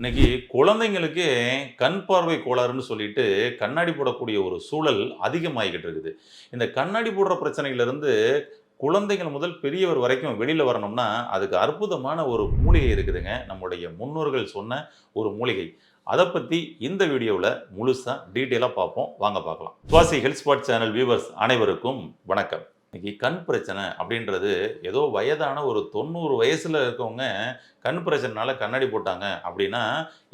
இன்னைக்கு குழந்தைங்களுக்கு கண் பார்வை கோளாறுன்னு சொல்லிட்டு கண்ணாடி போடக்கூடிய ஒரு சூழல் அதிகமாகிக்கிட்டு இருக்குது. இந்த கண்ணாடி போடுற பிரச்சனையிலிருந்து குழந்தைகள் முதல் பெரியவர் வரைக்கும் வெளியில் வரணும்னா அதுக்கு அற்புதமான ஒரு மூலிகை இருக்குதுங்க. நம்முடைய முன்னோர்கள் சொன்ன ஒரு மூலிகை. அதை பற்றி இந்த வீடியோவில் முழுசாக டீட்டெயிலாக பார்ப்போம். வாங்க பார்க்கலாம். சுவாசி ஹெல்த் ஸ்பாட் சேனல் வியூவர்ஸ் அனைவருக்கும் வணக்கம். இன்னைக்கு கண் பிரச்சனை அப்படின்றது ஏதோ வயதான ஒரு தொண்ணூறு வயசில் இருக்கவங்க கண் பிரச்சனைனால கண்ணாடி போட்டாங்க அப்படின்னா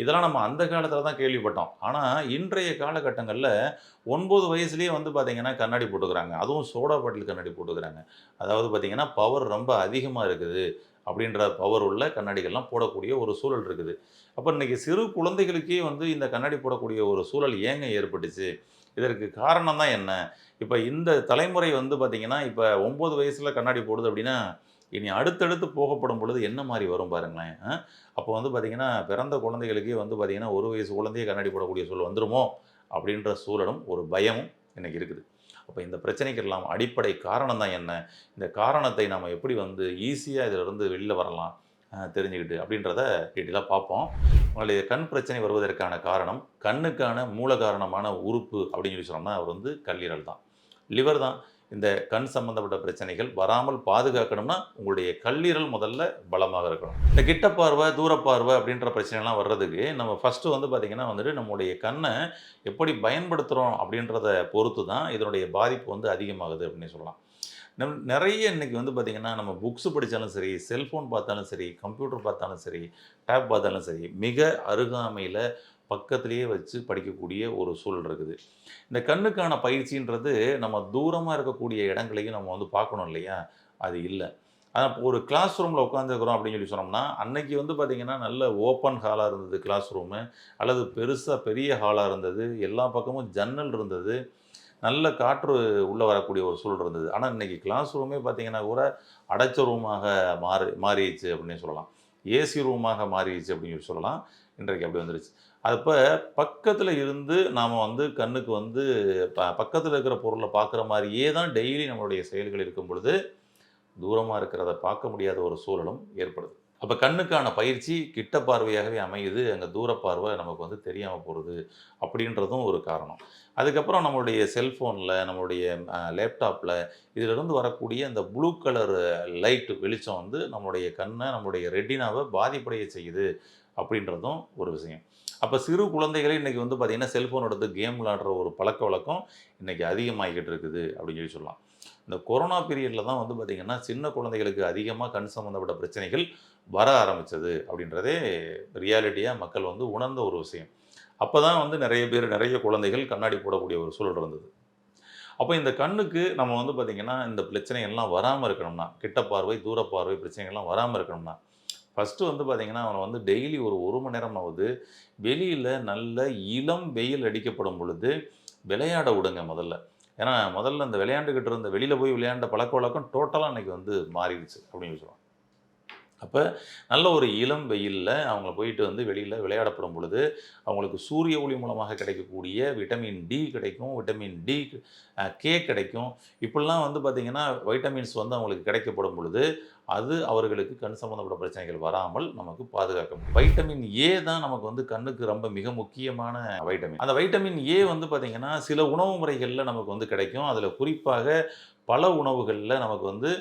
இதெல்லாம் நம்ம அந்த காலத்தில் தான் கேள்விப்பட்டோம். ஆனால் இன்றைய காலகட்டங்களில் ஒன்பது வயசுலேயே வந்து பார்த்திங்கன்னா கண்ணாடி போட்டுக்கிறாங்க. அதுவும் சோடா பாட்டில் கண்ணாடி போட்டுக்கிறாங்க. அதாவது பார்த்திங்கன்னா பவர் ரொம்ப அதிகமாக இருக்குது அப்படின்ற பவர் உள்ள கண்ணாடிகள்லாம் போடக்கூடிய ஒரு சூழல் இருக்குது. அப்போ இன்றைக்கி சிறு குழந்தைகளுக்கே வந்து இந்த கண்ணாடி போடக்கூடிய ஒரு சூழல் ஏங்க ஏற்பட்டுச்சு? இதற்கு காரணம் தான் என்ன? இப்போ இந்த தலைமுறை வந்து பார்த்திங்கன்னா இப்போ ஒம்பது வயசில் கண்ணாடி போடுது அப்படின்னா இனி அடுத்தடுத்து போகப்படும் பொழுது என்ன மாதிரி வரும் பாருங்களேன் ஆ? அப்போ வந்து பார்த்திங்கன்னா பிறந்த குழந்தைகளுக்கே வந்து பார்த்திங்கன்னா ஒரு வயசு குழந்தையே கண்ணாடி போடக்கூடிய சூழல் வந்துருமோ? அப்படின்ற சூழலும் ஒரு பயமும் எனக்கு இருக்குது. அப்போ இந்த பிரச்சனைக்கெல்லாம் அடிப்படை காரணம் தான் என்ன? இந்த காரணத்தை நாம் எப்படி வந்து ஈஸியாக இதிலிருந்து வெளியில் வரலாம்? தெரிஞ்சுக்கிட்டு அப்படின்றத டீட்டெயிலாக பார்ப்போம். உங்களுடைய கண் பிரச்சனை வருவதற்கான காரணம் கண்ணுக்கான மூல காரணமான உறுப்பு அப்படின்னு சொல்லி சொன்னோம்னா அவர் வந்து கல்லீரல் தான். லிவர் தான். இந்த கண் சம்பந்தப்பட்ட பிரச்சனைகள் வராமல் பாதுகாக்கணும்னா உங்களுடைய கல்லீரல் முதல்ல பலமாக இருக்கணும். இந்த கிட்ட பார்வை தூர பார்வை அப்படின்ற பிரச்சனைலாம் வர்றதுக்கு நம்ம ஃபஸ்ட்டு வந்து பார்த்திங்கன்னா வந்துட்டு நம்முடைய கண்ணை எப்படி பயன்படுத்துகிறோம் அப்படின்றத பொறுத்து தான் இதனுடைய பாதிப்பு வந்து அதிகமாகுது அப்படின்னு சொல்லலாம். நம் நிறைய இன்றைக்கி வந்து பார்த்திங்கன்னா நம்ம புக்ஸ் படித்தாலும் சரி செல்ஃபோன் பார்த்தாலும் சரி கம்ப்யூட்டர் பார்த்தாலும் சரி டேப் பார்த்தாலும் சரி மிக அருகாமையில் பக்கத்திலேயே வச்சு படிக்கக்கூடிய ஒரு சூழல் இருக்குது. இந்த கண்ணுக்கான பயிற்சின்றது நம்ம தூரமாக இருக்கக்கூடிய இடங்களையும் நம்ம வந்து பார்க்கணும் இல்லையா? அது இல்லை. ஆனால் ஒரு கிளாஸ் ரூமில் உட்காந்துருக்குறோம் அப்படின்னு சொல்லி சொன்னோம்னா அன்னைக்கு வந்து பார்த்திங்கன்னா நல்ல ஓப்பன் ஹாலாக இருந்தது கிளாஸ் ரூமு அல்லது பெருசாக பெரிய ஹாலாக இருந்தது எல்லா பக்கமும் ஜன்னல் இருந்தது நல்ல காற்று உள்ளே வரக்கூடிய ஒரு சூழல் இருந்தது. ஆனால் இன்றைக்கி கிளாஸ் ரூமே பார்த்தீங்கன்னா கூட அடைச்ச ரூமாக மாறி மாறிடுச்சு அப்படின்னு சொல்லலாம். ஏசி ரூமாக மாறிடுச்சு அப்படின்னு சொல்லி சொல்லலாம். இன்றைக்கு அப்படி வந்துருச்சு. அப்போ பக்கத்தில் இருந்து நாம் வந்து கண்ணுக்கு வந்து ப பக்கத்தில் இருக்கிற பொருளை பார்க்குற மாதிரியே தான் டெய்லி நம்மளுடைய செயல்கள் இருக்கும் பொழுது தூரமாக இருக்கிறத பார்க்க முடியாத ஒரு சூழலும் ஏற்படுது. அப்போ கண்ணுக்கான பயிற்சி கிட்ட பார்வையாகவே அமையுது. அங்கே தூர பார்வை நமக்கு வந்து தெரியாமல் போகிறது அப்படின்றதும் ஒரு காரணம். அதுக்கப்புறம் நம்மளுடைய செல்ஃபோனில் நம்மளுடைய லேப்டாப்பில் இதிலிருந்து வரக்கூடிய அந்த ப்ளூ கலர் லைட் வெளிச்சம் வந்து நம்மளுடைய கண்ணை நம்மளுடைய ரெட்டினாவை பாதிப்படைய செய்யுது அப்படின்றதும் ஒரு விஷயம். அப்போ சிறு குழந்தைகளே இன்றைக்கி வந்து பார்த்திங்கன்னா செல்ஃபோன் எடுத்து கேம் விளாடுற ஒரு பழக்க வழக்கம் இன்றைக்கி அதிகமாகிக்கிட்டு இருக்குது அப்படின்னு சொல்லி சொல்லலாம். இந்த கொரோனா பீரியடில் தான் வந்து பார்த்திங்கன்னா சின்ன குழந்தைகளுக்கு அதிகமாக கண் சம்மந்தப்பட்ட பிரச்சனைகள் வர ஆரம்பித்தது அப்படின்றதே ரியாலிட்டியாக மக்கள் வந்து உணர்ந்த ஒரு விஷயம். அப்போ தான் வந்து நிறைய பேர் நிறைய குழந்தைகள் கண்ணாடி போடக்கூடிய ஒரு சூழல் இருந்தது. அப்போ இந்த கண்ணுக்கு நம்ம வந்து பார்த்திங்கன்னா இந்த பிரச்சனைகள்லாம் வராமல் இருக்கணும்னா கிட்ட பார்வை தூர பார்வை பிரச்சனைகள்லாம் வராமல் இருக்கணும்னா ஃபஸ்ட்டு வந்து பார்த்திங்கன்னா அவனை வந்து டெய்லி ஒரு ஒரு மணி நேரமாவது வெளியில் நல்ல இளம் வெயில் அடிக்கப்படும் பொழுது விளையாட விடுங்க முதல்ல. ஏன்னா முதல்ல இந்த விளையாண்டுக்கிட்டு இருந்த வெளியில் போய் விளையாண்ட பழக்க வழக்கம் டோட்டலாக அன்றைக்கி வந்து மாறிடுச்சு அப்படின்னு சொல்லுவாங்க. அப்போ நல்ல ஒரு இளம் வெயிலில் அவங்க போயிட்டு வந்து வெளியில் விளையாடப்படும் பொழுது அவங்களுக்கு சூரிய ஒளி மூலமாக கிடைக்கக்கூடிய விட்டமின் டி கிடைக்கும் விட்டமின் டி கே கிடைக்கும். இப்படிலாம் வந்து பார்த்திங்கன்னா வைட்டமின்ஸ் வந்து அவங்களுக்கு கிடைக்கப்படும் பொழுது அது அவர்களுக்கு கண் சம்மந்தப்பட்ட பிரச்சனைகள் வராமல் நமக்கு பாதுகாக்கும் வைட்டமின் ஏ தான் நமக்கு வந்து கண்ணுக்கு ரொம்ப மிக முக்கியமான வைட்டமின். அந்த வைட்டமின் ஏ வந்து பார்த்திங்கன்னா சில உணவு முறைகளில் நமக்கு வந்து கிடைக்கும். அதில் குறிப்பாக பல உணவுகளில் நமக்கு வந்து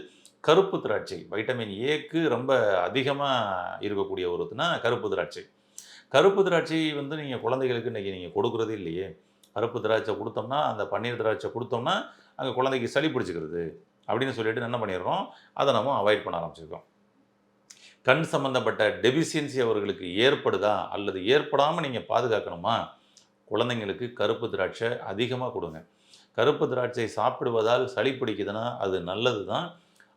கருப்பு திராட்சை வைட்டமின் ஏக்கு ரொம்ப அதிகமாக இருக்கக்கூடிய ஒருத்துனா கருப்பு திராட்சை. கருப்பு திராட்சை வந்து நீங்கள் குழந்தைகளுக்கு இன்றைக்கி நீங்கள் கொடுக்குறதே இல்லையே. கருப்பு திராட்சை கொடுத்தோம்னா அந்த பன்னீர் திராட்சை கொடுத்தோம்னா அங்கே குழந்தைக்கு சளி பிடிச்சிக்கிறது அப்படின்னு சொல்லிட்டு என்ன பண்ணிடுறோம் அதை நம்ம அவாய்ட் பண்ண ஆரம்பிச்சிருக்கோம். கண் சம்மந்தப்பட்ட டெபிசியன்சி அவர்களுக்கு ஏற்படுதா? அல்லது ஏற்படாமல் நீங்கள் பாதுகாக்கணுமா? குழந்தைங்களுக்கு கருப்பு திராட்சை அதிகமாக கொடுங்க. கருப்பு திராட்சை சாப்பிடுவதால் சளி பிடிக்குதுன்னா அது நல்லது தான்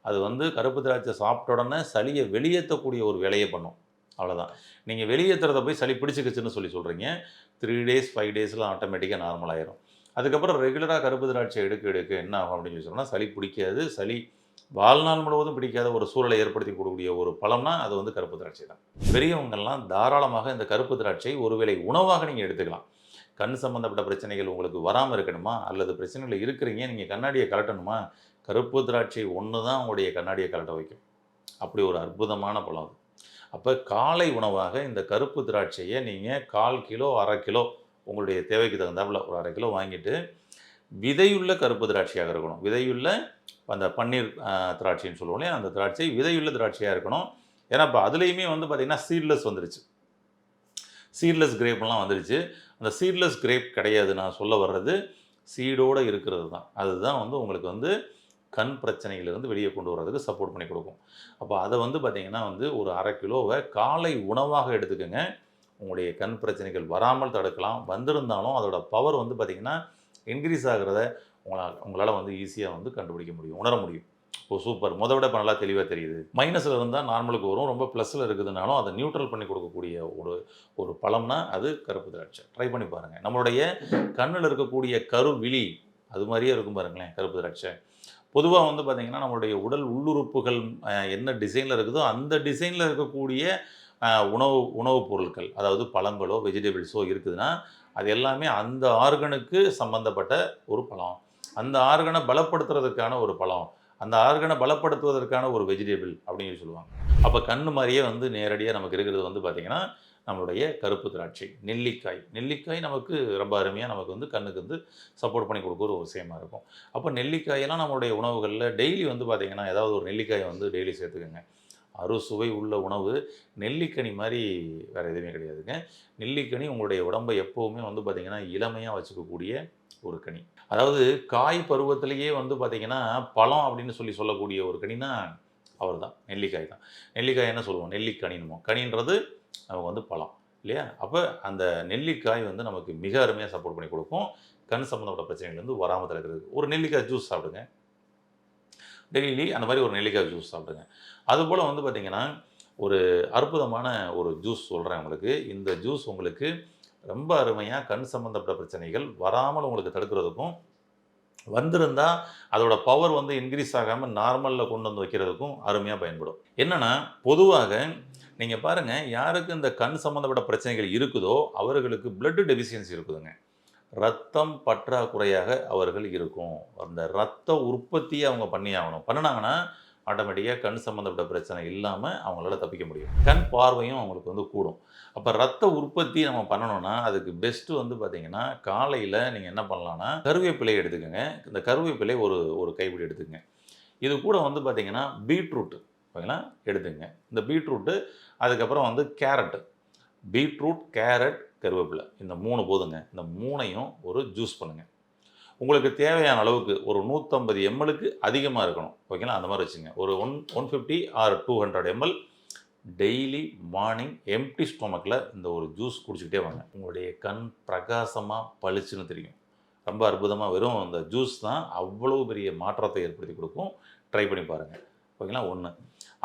அது வந்து கருப்பு திராட்சை சாப்பிட்ட உடனே சளியை வெளியேற்றக்கூடிய ஒரு வேலையை பண்ணும். அவ்வளோதான் நீங்கள் வெளியேற்றுறத போய் சளி பிடிச்சிக்கிச்சுன்னு சொல்லி சொல்கிறீங்க த்ரீ டேஸ் ஃபைவ் டேஸில் ஆட்டோமேட்டிக்காக நார்மல் ஆயிரும். அதுக்கப்புறம் ரெகுலராக கருப்பு திராட்சை எடுக்க எடுக்க என்ன ஆகும் அப்படின்னு சொல்லி சொன்னால் சளி பிடிக்காது. சளி வாழ்நாள் முழுவதும் பிடிக்காத ஒரு சூழலை ஏற்படுத்தி கொடுக்கக்கூடிய ஒரு பழம்னா அது வந்து கருப்பு திராட்சை தான். பெரியவங்கள்லாம் தாராளமாக இந்த கருப்பு திராட்சை ஒருவேளை உணவாக நீங்கள் எடுத்துக்கலாம். கண் சம்மந்தப்பட்ட பிரச்சனைகள் உங்களுக்கு வராமல் இருக்கணுமா? அல்லது பிரச்சனைகள் இருக்கிறீங்க நீங்கள் கண்ணாடியை கலட்டணுமா? கருப்பு திராட்சை ஒன்று தான் உங்களுடைய கண்ணாடியை கலட்ட வைக்கும். அப்படி ஒரு அற்புதமான பழம் அது. அப்போ காலை உணவாக இந்த கருப்பு திராட்சையை நீங்கள் கால் கிலோ அரை கிலோ உங்களுடைய தேவைக்கு தகுந்தாப்புல ஒரு அரை கிலோ வாங்கிட்டு விதையுள்ள கருப்பு திராட்சையாக இருக்கணும். விதையுள்ள அந்த பன்னீர் திராட்சைன்னு சொல்லுவோம் இல்லையா? அந்த திராட்சை விதையுள்ள திராட்சையாக இருக்கணும். ஏன்னா இப்போ அதுலேயுமே வந்து பார்த்திங்கன்னா சீட்லெஸ் வந்துருச்சு. சீட்லெஸ் கிரேப்லாம் வந்துருச்சு. அந்த சீட்லெஸ் கிரேப் கிடையாது நான் சொல்ல வர்றது சீடோடு இருக்கிறது தான். அதுதான் வந்து உங்களுக்கு வந்து கண் பிரச்சனையிலிருந்து வெளியே கொண்டு வர்றதுக்கு சப்போர்ட் பண்ணி கொடுக்கும். அப்போ அதை வந்து பார்த்திங்கன்னா வந்து ஒரு அரை கிலோவை காலை உணவாக எடுத்துக்கோங்க. உங்களுடைய கண் பிரச்சனைகள் வராமல் தடுக்கலாம். வந்திருந்தாலும் அதோட பவர் வந்து பார்த்திங்கன்னா இன்க்ரீஸ் ஆகிறத உங்களால் உங்களால் வந்து ஈஸியாக வந்து கண்டுபிடிக்க முடியும் உணர முடியும். ஓ சூப்பர் முத விட இப்போ நல்லா தெளிவாக தெரியுது. மைனஸில் இருந்தால் நார்மலுக்கு வரும். ரொம்ப ப்ளஸில் இருக்குதுனாலும் அதை நியூட்ரல் பண்ணி கொடுக்கக்கூடிய ஒரு ஒரு பழம்னா அது கருப்பு திராட்சை. ட்ரை பண்ணி பாருங்கள் நம்மளுடைய கண்ணில் இருக்கக்கூடிய கருவிழி அது மாதிரியே இருக்கும் பாருங்களேன் கருப்பு திராட்சை. பொதுவாக வந்து பார்த்திங்கன்னா நம்மளுடைய உடல் உள்ளுறுப்புகள் என்ன டிசைனில் இருக்குதோ அந்த டிசைனில் இருக்கக்கூடிய உணவு உணவுப் பொருட்கள் அதாவது பழங்களோ வெஜிடபிள்ஸோ இருக்குதுன்னா அது எல்லாமே அந்த ஆர்கனுக்கு சம்மந்தப்பட்ட ஒரு பழம். அந்த ஆர்கனை பலப்படுத்துறதுக்கான ஒரு பழம். அந்த ஆர்கனை பலப்படுத்துவதற்கான ஒரு வெஜிடபிள் அப்படின்னு சொல்லுவாங்க. அப்போ கண் மாதிரியே வந்து நேரடியாக நமக்கு இருக்கிறது வந்து பார்த்திங்கன்னா நம்மளுடைய கருப்பு திராட்சை நெல்லிக்காய். நெல்லிக்காய் நமக்கு ரொம்ப அருமையாக நமக்கு வந்து கண்ணுக்கு வந்து சப்போர்ட் பண்ணி கொடுக்குற ஒரு விஷயமா இருக்கும். அப்போ நெல்லிக்காயெல்லாம் நம்மளுடைய உணவுகளில் டெய்லி வந்து பார்த்திங்கன்னா ஏதாவது ஒரு நெல்லிக்காயை வந்து டெய்லி சேர்த்துக்கோங்க. அறுசுவை உள்ள உணவு. நெல்லிக்கனி மாதிரி வேறு எதுவுமே கிடையாதுங்க. நெல்லிக்கனி உங்களுடைய உடம்பை எப்போவுமே வந்து பார்த்திங்கன்னா இளமையாக வச்சுக்கக்கூடிய ஒரு கனி. அதாவது காய் பருவத்திலேயே வந்து பார்த்திங்கன்னா பழம் அப்படின்னு சொல்லி சொல்லக்கூடிய ஒரு கனினா அவர் தான் நெல்லிக்காய் தான். நெல்லிக்காய் என்ன சொல்லுவோம்? நெல்லிக்கனின்மோ கனின்றது நமக்கு வந்து பழம் இல்லையா? அப்போ அந்த நெல்லிக்காய் வந்து நமக்கு மிக அருமையாக சப்போர்ட் பண்ணி கொடுக்கும். கண் சம்மந்தப்பட்ட பிரச்சனைகள் வந்து வராமல் தடுக்கிறதுக்கு ஒரு நெல்லிக்காய் ஜூஸ் சாப்பிடுங்க. டெய்லி அந்த மாதிரி ஒரு நெல்லிக்காய் ஜூஸ் சாப்பிடுங்க. அதுபோல் வந்து பார்த்திங்கன்னா ஒரு அற்புதமான ஒரு ஜூஸ் சொல்கிறேன் உங்களுக்கு. இந்த ஜூஸ் உங்களுக்கு ரொம்ப அருமையாக கண் சம்மந்தப்பட்ட பிரச்சனைகள் வராமல் உங்களுக்கு தடுக்கிறதுக்கும் வந்திருந்தா அதோட பவர் வந்து இன்க்ரீஸ் ஆகாமல் நார்மலில் கொண்டு வந்து வைக்கிறதுக்கும் அருமையாக பயன்படும். என்னென்னா பொதுவாக நீங்கள் பாருங்கள் யாருக்கு இந்த கண் சம்மந்தப்பட்ட பிரச்சனைகள் இருக்குதோ அவர்களுக்கு பிளட் டெஃபிஷியன்சி இருக்குதுங்க. ரத்தம் பற்றாக்குறையாக அவர்கள் இருக்கும். அந்த ரத்த உற்பத்தியை அவங்க பண்ணி ஆகணும். பண்ணினாங்கன்னா ஆட்டோமேட்டிக்காக கண் சம்மந்தப்பட்ட பிரச்சனை இல்லாமல் அவங்களால தப்பிக்க முடியும். கண் பார்வையும் அவங்களுக்கு வந்து கூடும். அப்போ ரத்த உற்பத்தி நம்ம பண்ணணும்னா அதுக்கு பெஸ்ட்டு வந்து பார்த்தீங்கன்னா காலையில் நீங்கள் என்ன பண்ணலாம்னா கருவேப்பிலை எடுத்துக்கோங்க. இந்த கருவேப்பிலை ஒரு ஒரு கைப்பிடி எடுத்துக்கங்க. இது கூட வந்து பார்த்தீங்கன்னா பீட்ரூட் ஓகேங்களா? எடுத்துங்க இந்த பீட்ரூட்டு அதுக்கப்புறம் வந்து கேரட்டு பீட்ரூட் கேரட் கருவேப்பிலை. இந்த மூணு போதுங்க. இந்த மூணையும் ஒரு ஜூஸ் பண்ணுங்கள் உங்களுக்கு தேவையான அளவுக்கு ஒரு நூற்றம்பது எம்எலுக்கு அதிகமாக இருக்கணும். ஓகேங்களா அந்த மாதிரி வச்சுங்க. ஒரு one one fifty or two hundred ML daily morning empty ஸ்டொமக்கில் இந்த ஒரு ஜூஸ் குடிச்சிக்கிட்டே வாங்க. உங்களுடைய கண் பிரகாசமாக பளிச்சுன்னு தெரியும். ரொம்ப அற்புதமாக வெறும் அந்த ஜூஸ் தான் அவ்வளோ பெரிய மாற்றத்தை ஏற்படுத்தி கொடுக்கும். ட்ரை பண்ணி பாருங்கள் ஓகேங்களா ஒன்று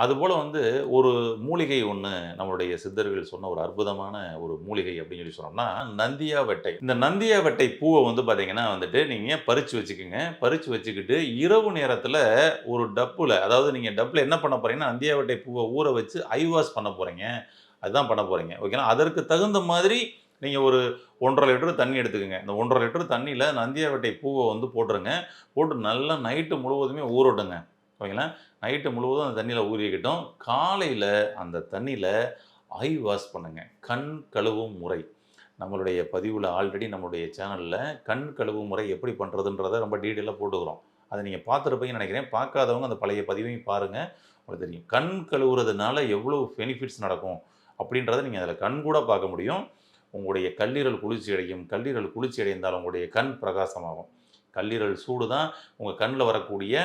அதுபோல் வந்து ஒரு மூலிகை ஒன்று நம்மளுடைய சித்தர்கள் சொன்ன ஒரு அற்புதமான ஒரு மூலிகை அப்படின்னு சொல்லி சொன்னோம்னா நந்தியா வெட்டை. இந்த நந்தியா வெட்டை பூவை வந்து பார்த்தீங்கன்னா வந்துட்டு நீங்கள் பறித்து வச்சுக்கோங்க. பறித்து வச்சுக்கிட்டு இரவு நேரத்தில் ஒரு டப்பில் அதாவது நீங்கள் டப்பில் என்ன பண்ண போகிறீங்கன்னா நந்தியா வெட்டை பூவை ஊற வச்சு ஐவாஸ் பண்ண போகிறீங்க அதுதான் பண்ண போகிறீங்க ஓகேனா அதற்கு தகுந்த மாதிரி நீங்கள் ஒரு ஒன்றரை லிட்டர் தண்ணி எடுத்துக்கோங்க. இந்த ஒன்றரை லிட்டர் தண்ணியில் நந்தியா வெட்டை பூவை வந்து போட்டுருங்க. போட்டு நல்லா நைட்டு முழுவதுமே ஊறட்டுங்க. ஓகேங்களா? நைட்டு முழுவதும் அந்த தண்ணியில் ஊறிக்கிட்டோம் காலையில் அந்த தண்ணியில் ஐ வாஷ் பண்ணுங்கள் கண் கழுவும் முறை. நம்மளுடைய பதிவில் ஆல்ரெடி நம்மளுடைய சேனலில் கண் கழுவும் முறை எப்படி பண்ணுறதுன்றதை ரொம்ப டீட்டெயிலாக போட்டுக்கிறோம். அதை நீங்கள் பார்த்துருப்பீங்கன்னு நினைக்கிறேன். பார்க்காதவங்க அந்த பழைய பதிவையும் பாருங்கள் உங்களுக்கு தெரியும். கண் கழுவுறதுனால எவ்வளோ பெனிஃபிட்ஸ் நடக்கும் அப்படின்றத நீங்கள் அதில் கண் கூட பார்க்க முடியும். உங்களுடைய கல்லீரல் குளிர்ச்சி அடையும். கல்லீரல் குளிர்ச்சி அடைந்தால் உங்களுடைய கண் பிரகாசமாகும். கல்லீரல் சூடு தான் உங்கள் கண்ணில் வரக்கூடிய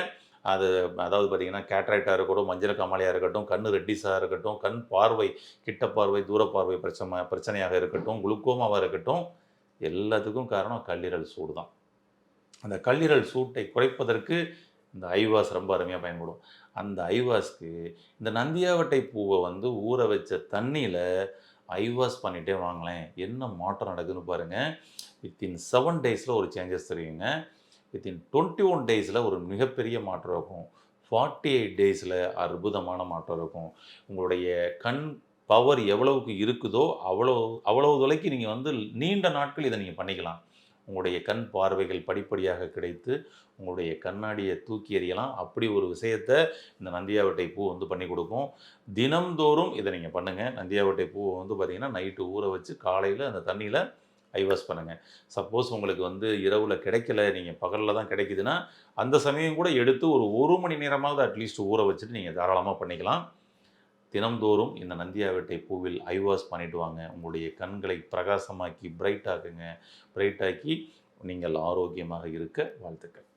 அது அதாவது பார்த்தீங்கன்னா கேட்ராக்டாக இருக்கட்டும் மஞ்சள் காமாலையாக இருக்கட்டும் கண் ரெட்டிஸாக இருக்கட்டும் கண் பார்வை கிட்ட பார்வை தூர பார்வை பிரச்சனை பிரச்சனையாக இருக்கட்டும் குளுக்கோமாவாக இருக்கட்டும் எல்லாத்துக்கும் காரணம் கல்லீரல் சூடு தான். அந்த கல்லீரல் சூட்டை குறைப்பதற்கு இந்த ஐவாஸ் ரொம்ப அருமையாக பயன்படும். அந்த ஐவாஸ்க்கு இந்த நந்தியாவட்டை பூவை வந்து ஊற வச்ச தண்ணியில் ஐவாஸ் பண்ணிகிட்டே வாங்கலேன் என்ன மாற்றம் நடக்குதுன்னு பாருங்கள் வித்தின் செவன் டேஸில் ஒரு சேஞ்சஸ் தெரியுங்க. வித்தின் டுவெண்ட்டி ஒன் டேஸில் ஒரு மிகப்பெரிய மாற்றம் இருக்கும். ஃபார்ட்டி எயிட் டேஸில் அற்புதமான மாற்றம் இருக்கும். உங்களுடைய கண் பவர் எவ்வளவுக்கு இருக்குதோ அவ்வளோ அவ்வளவு தொலைக்கு நீங்கள் வந்து நீண்ட நாட்கள் இதை நீங்கள் பண்ணிக்கலாம். உங்களுடைய கண் பார்வைகள் படிப்படியாக கிடைத்து உங்களுடைய கண்ணாடியை தூக்கி எறியலாம். அப்படி ஒரு விஷயத்தை இந்த நந்தியாவட்டை பூ வந்து பண்ணி கொடுக்கும். தினம்தோறும் இதை நீங்கள் பண்ணுங்கள் நந்தியாவட்டை பூவை வந்து பார்த்திங்கன்னா நைட்டு ஊற வச்சு காலையில் அந்த தண்ணியில் ஐவாஸ் பண்ணுங்கள் சப்போஸ் உங்களுக்கு வந்து இரவில் கிடைக்கல நீங்கள் பகலில் தான் கிடைக்குதுன்னா அந்த சமயம் கூட எடுத்து ஒரு ஒரு மணி நேரமாவது அட்லீஸ்ட் ஊற வச்சுட்டு நீங்கள் தாராளமாக பண்ணிக்கலாம். தினம்தோறும் இந்த நந்தியாவட்டை பூவில் ஐவாஸ் பண்ணிட்டு வாங்க. உங்களுடைய கண்களை பிரகாசமாக்கி பிரைட் ஆக்குங்க. பிரைட் ஆக்கி நீங்கள் ஆரோக்கியமாக இருக்க வாழ்த்துக்கள்.